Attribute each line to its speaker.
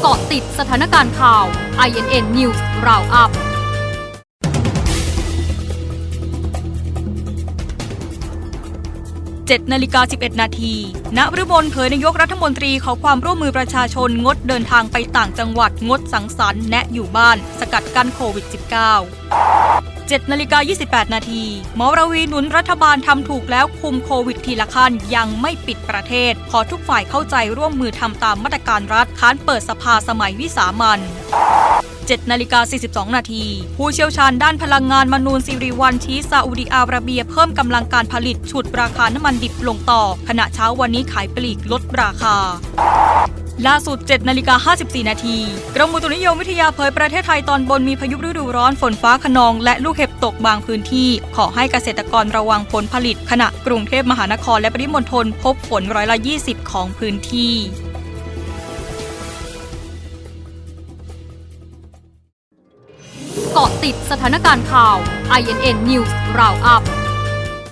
Speaker 1: เกาะติดสถานการณ์ข่าว INN News Roundup
Speaker 2: 7นาฬิกา11 นาทีณฤมลเผยนายกรัฐมนตรีขอความร่วมมือประชาชนงดเดินทางไปต่างจังหวัดงดสังสรรค์แนะอยู่บ้าน สกัดกั้นโควิด -19 7นาฬิกา28 นาที หมอระวีหนุนรัฐบาลทำถูกแล้วคุมโควิดทีละขั้นยังไม่ปิดประเทศ ขอทุกฝ่ายเข้าใจร่วมมือทำตามมาตรการรัฐค้านเปิดสภาสมัยวิสามัน7นาฬิกา42 นาที ผู้เชี่ยวชาญด้านพลังงานมนูนสิริวันชี้ซาอุดิอาระเบียเพิ่มกำลังการผลิต ฉุดราคาน้ำมันดิบลงต่อ ขณะเช้าวันนี้ขายปลีกลดราคา ล่าสุด 7นาฬิกา54 นาที กรมอุตุนิยมวิทยาเผยประเทศไทยตอนบนมีพายุฤดูร้อนฝนฟ้าขนอง และลูกเห็บตกบางพื้นที่ ขอให้เกษตรกรระวังผลผลิต ขณะกรุงเทพมหานครและปริมณฑลพบฝนร้อยละ 20 ของพื้นที่
Speaker 1: เกาะติดสถานการณ์ข่าว INN News Roundup